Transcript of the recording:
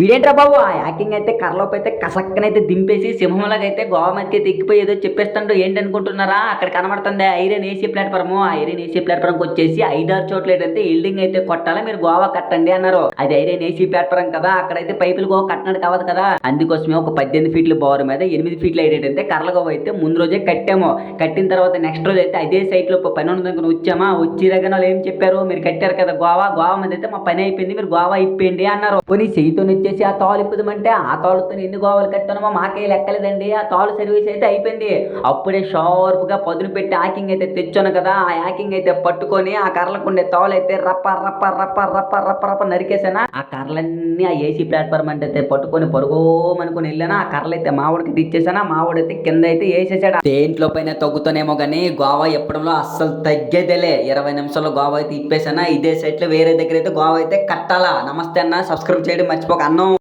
వీడేంట్రా బాబు? ఆ యాకింగ్ అయితే కర్రలోపు అయితే కసక్కనైతే దింపేసి సింహంలాగా అయితే గోవా మీదకి అయితే ఎక్కిపోయి ఏదో చెప్పేస్తాడు. ఏంటి అనుకుంటున్నారా అక్కడ కనబడుతుంది ఐరన్ ఏసీ ప్లాట్ఫామ్ ఆ ఐరన్ ఏసీ ప్లాట్ఫామ్ వచ్చేసి ఐదారు చోట్ల ఏంటంటే బిల్డింగ్ అయితే కొట్టాలా. మీరు గోవా కట్టండి అన్నారు. అది ఐరన్ ఏసీ ప్లాట్ఫామ్ కదా. అక్కడైతే పైపులు గోవా కట్టినట్టు కావదు కదా. అందుకోసమే ఒక పద్దెనిమిది ఫీట్ల బోర్ మీద ఎనిమిది ఫీట్లు ఏంటంటే కర్రల గోవా అయితే ముందు రోజే కట్టాము. కట్టిన తర్వాత నెక్స్ట్ రోజు అయితే అదే సైట్లో పని ఉన్న వచ్చామా? వచ్చి దగ్గర వాళ్ళు ఏం చెప్పారు? మీరు కట్టారు కదా గోవా. గోవా మీద అయితే మా పని అయిపోయింది. మీరు గోవా ఇప్పేయండి అన్నారు. కొన్ని చేయితో వచ్చేసి ఆ తాలు ఇప్పుదమంటే ఆ తాళ్ళతో ఎన్ని గోవాలు కట్టానమో మాకే లెక్కలేదండి. ఆ తాలు సర్వీస్ అయితే అయిపోయింది. అప్పుడే షార్ప్గా పదును పెట్టి యాకింగ్ అయితే తెచ్చాను కదా ఆ యాకింగ్ అయితే పట్టుకొని ఆ కర్రలకు ఉండే అయితే రప్ప రప్ప రప్ప రప్ప రప్ప రప్ప నరికేసానా ఆ కర్రలన్నీ ఆ ఏసీ ప్లాట్ఫామ్ అంటే అయితే పట్టుకొని పరుగోమనుకుని వెళ్ళాను? ఆ కర్రలు అయితే మావాడికి ఇచ్చేసానా మావాడు అయితే కింద అయితే వేసేసాడు దేంట్లో పైన తగ్గుతానేమో కానీ గోవా ఎప్పడంలో అస్సలు తగ్గేదేలే. ఇరవై నిమిషాల్లో గోవా అయితే ఇప్పేసానా ఇదే సైట్లో వేరే దగ్గర అయితే గోవా అయితే కట్టాలా? నమస్తే అన్న సబ్స్క్రైబ్ చేయడం మర్చిపోక అన్న оно